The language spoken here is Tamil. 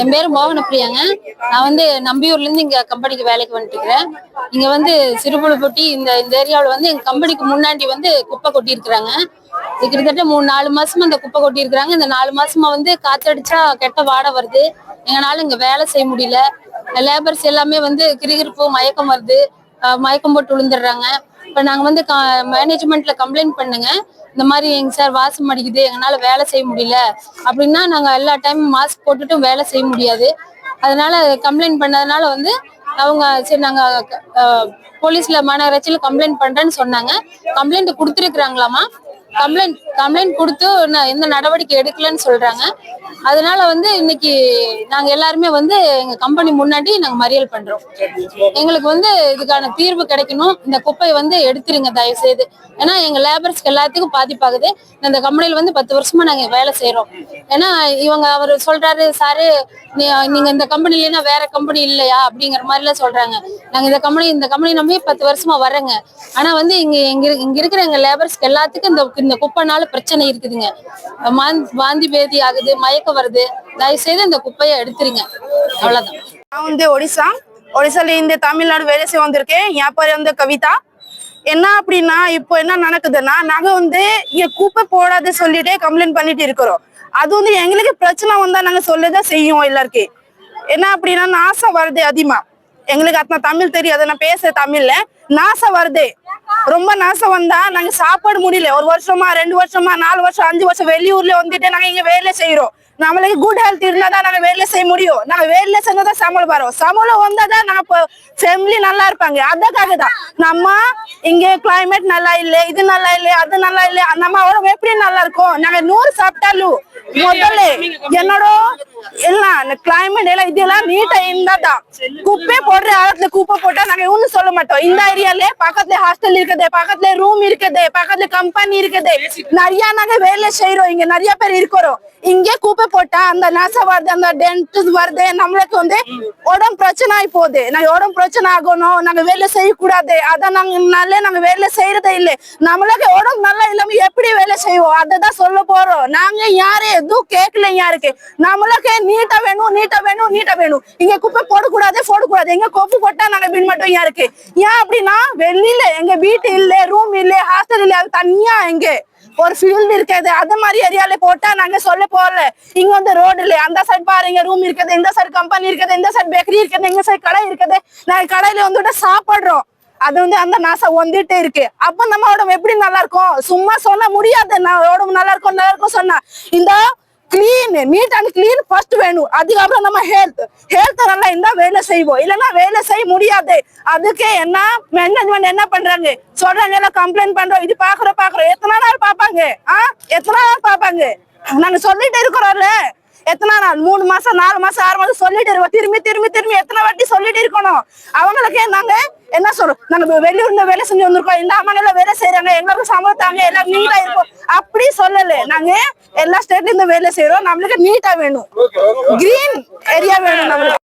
என் பேர் மோகன பிரியாங்க நான் வந்து நம்பியூர்ல இருந்து இங்க கம்பெனிக்கு வேலைக்கு வந்துட்டு இருக்கிறேன் இங்க வந்து சிறுபுழுப்பட்டி இந்த இந்த ஏரியாவில் வந்து எங்க கம்பெனிக்கு முன்னாடி வந்து குப்பை கொட்டி இருக்கிறாங்க கிட்டத்தட்ட மூணு நாலு மாசமா அந்த குப்பை கொட்டி இருக்கிறாங்க இந்த நாலு மாசமா வந்து காத்தடிச்சா கெட்ட வாடை வருது. எங்களால இங்க வேலை செய்ய முடியல. லேபர்ஸ் எல்லாமே வந்து கிருகிருப்பு மயக்கம் வருது. மயக்கம் போட்டு விழுந்துடுறாங்க. இப்ப நாங்க வந்து மேனேஜ்மெண்ட்ல கம்ப்ளைண்ட் பண்ணுங்க. இந்த மாதிரி எங்க சார் வாசம் அடிக்குது எங்களால வேலை செய்ய முடியல. அப்படின்னா நாங்க எல்லா டைமும் மாஸ்க் போட்டுட்டும் வேலை செய்ய முடியாது. அதனால கம்ப்ளைண்ட் பண்ணதுனால வந்து அவங்க சரி நாங்க போலீஸ்ல மாநகராட்சியில கம்ப்ளைண்ட் பண்றேன்னு சொன்னாங்க. கம்ப்ளைண்ட் கொடுத்துருக்குறாங்களாமா கம்ப்ளைண்ட் கம்ப்ளைண்ட் கொடுத்து எந்த நடவடிக்கை எடுக்கலன்னு சொல்றாங்க. அதனால வந்து இன்னைக்கு நாங்க எல்லாருமே வந்து எங்க கம்பெனி முன்னாடி நாங்க மறியல் பண்றோம். எங்களுக்கு வந்து இதுக்கான தீர்வு கிடைக்கணும். இந்த குப்பையை வந்து எடுத்துருங்க தயவு செய்து ஏன்னா எங்க லேபர்ஸ்க்கு எல்லாத்துக்கும் பாதிப்பாகுது. இந்த கம்பெனியில வந்து பத்து வருஷமா நாங்க வேலை செய்யறோம் ஏன்னா இவங்க அவர் சொல்றாரு சாரு நீ- நீங்க இந்த கம்பெனி இல்லைன்னா வேற கம்பெனி இல்லையா? அப்படிங்கிற மாதிரி எல்லாம் சொல்றாங்க. நாங்க இந்த கம்பெனி இந்த கம்பெனி நம்பி பத்து வருஷமா வர்றேங்க. ஆனா வந்து இங்க இங்க இங்க இருக்கிற எங்க லேபர்ஸ்க்கு எல்லாத்துக்கும் இந்த இந்த குப்பைனால பிரச்சனை இருக்குதுங்க. வாந்தி பேதி ஆகுது மயக்கம் வருது. தயவு செய்து இந்த குப்பையை எடுத்துருங்க. அவ்வளவுதான். நான் வந்து ஒடிசா. ஒடிசால இந்த தமிழ்நாடு வேலை செய்ய வந்திருக்கேன். என் பேர் வந்து கவிதா. என்ன அப்படின்னா இப்போ என்ன நடக்குதுன்னா நாங்க வந்து இங்க குப்பை போடாத சொல்லிட்டே கம்ப்ளைண்ட் பண்ணிட்டு இருக்கிறோம். அது வந்து எங்களுக்கு பிரச்சனை வந்தா நாங்க சொல்லதான் செய்யும் எல்லாருக்கும் என்ன அப்படின்னா நாசம் வருது அதிகமா. எங்களுக்கு அத்தனை தமிழ் தெரியாது. நான் பேச தமிழ்ல நாசம் வருது. ரொம்ப நாசம் வந்தா நாங்க சாப்பாடு முடியல. ஒரு வருஷமா ரெண்டு வருஷமா நாலு வருஷம் அஞ்சு வருஷம் வெளியூர்ல வந்துட்டு நாங்க இங்க வேலை செய்யறோம் நம்மளுக்கு குட் ஹெல்த் இருந்தாதான் நாங்க வேலை செய்ய முடியும். நாங்க வேலை செஞ்சாதான் சம்பளம் வரும் சம்பளம் வந்தாதான் நாங்க ஃபேமிலி நல்லா இருப்பாங்க. அதுக்காக தான் நம்ம இங்க கிளைமேட் நல்லா இல்ல இது நல்லா இல்ல அது நல்லா இல்ல. நம்ம உடம்பு எப்படி நல்லா இருக்கும்? நாங்க நூறு சாப்பிட்டாலும் முதல்ல என்னோட எல்லாம் இந்த கிளைமேட் எல்லாம் இதெல்லாம் நீட்டா இருந்தாதான். குப்பை போடுற ஆழத்துல குப்பை போட்டா நாங்க ஒண்ணும் சொல்ல மாட்டோம். இந்த ஏரியால பக்கத்துல ஹாஸ்டல் இருக்குது பக்கத்துல ரூம் இருக்குது பக்கத்துல கம்பெனி இருக்குது. நிறைய நாங்க வேலை செய்யறோம் இங்க நிறைய பேர் இருக்கிறோம். இங்க குப்பை போட்டா அந்த நசை வருது அந்த டென்ட் வருது நம்மளுக்கு வந்து உடம்பு பிரச்சனை ஆகி போகுது. நாங்க உடம்பு பிரச்சனை ஆகணும் நாங்க வேலை செய்யக்கூடாது. அதான் நாங்க நல்ல நாங்க வேலை செய்யறதே இல்லை. நம்மளுக்கு உடம்பு நல்லா இல்லாம எப்படி வேலை செய்வோம்? அததான் சொல்ல போறோம். நாங்க யாரு? எதுவும் கேட்கல யாருக்கு? நம்மளுக்கு நீட்டா வேணும் நீட்டா வேணும் நீட்டா வேணும். இங்க குப்பை போடக்கூடாது போடக்கூடாது. எங்க கொப்பு போட்டா நாங்க பின் மட்டும் யாருக்கு? ஏன் அப்படின்னா வெளியில எங்க வீட்டு இல்ல ரூம் இல்ல ஹாஸ்டல் இல்ல அது தனியா எங்க? ஒரு ஃபீல்டு இருக்குது அது மாதிரி ஏரியால போட்டா நாங்க சொல்ல போகல. இங்க வந்து ரோடு இல்லை. அந்த சைடு பாருங்க. ரூம் இருக்குது. இந்த சைடு கம்பெனி இருக்குது. இந்த சைடு பேக்கரி இருக்குது. எங்க சைடு கடை இருக்குது. நாங்க கடையில வந்துட்டு சாப்பிடுறோம். அது வந்து அந்த நாசம் வந்துட்டே இருக்கு. அப்ப நம்ம உடம்பு எப்படி நல்லா இருக்கும்? சும்மா சொல்ல முடியாது. நான் உடம்பு நல்லா இருக்கும் நல்லா இருக்கும் சொன்னா இந்த clean neat and clean first வேணும். அதுக்கப்புறம் நம்ம ஹெல்த் ஹெல்த் நல்லா இருந்தா வேலை செய்வோம். இல்லைன்னா வேலை செய்ய முடியாது. அதுக்கு என்ன மேனேஜ்மெண்ட் என்ன பண்றாங்க? சொல்றாங்க எல்லாம் கம்ப்ளைண்ட் பண்றோம். இது பாக்குறோம் பாக்குறோம் எத்தனை நாள் பாப்பாங்க ஆ? எத்தனை நாள் பாப்பாங்க நாங்க சொல்லிட்டு இருக்கிறோம்ல. எத்தனை நாள்? மூணு மாசம் நாலு மாசம் ஆறு மாசம் சொல்லிட்டு இருக்கோம். திரும்பி திரும்பி திரும்பி எத்தனை வாட்டி சொல்லிட்டு இருக்கணும்? அவங்களுக்கு நாங்க என்ன சொல்றோம் நாங்க வெளியூர்ல வேலை செஞ்சு வந்திருக்கோம். இந்த அம்மாங்க வேலை செய்யறாங்க எங்களுக்கு சம்பளத்தாங்க எல்லாம் நீட்டா இருக்கும். நாங்க எல்லா ஸ்டேட்ல இருந்து வேலை செய்யறோம் நம்மளுக்கு நீட்டா வேணும். கிரீன் ஏரியா வேணும் நம்மளுக்கு.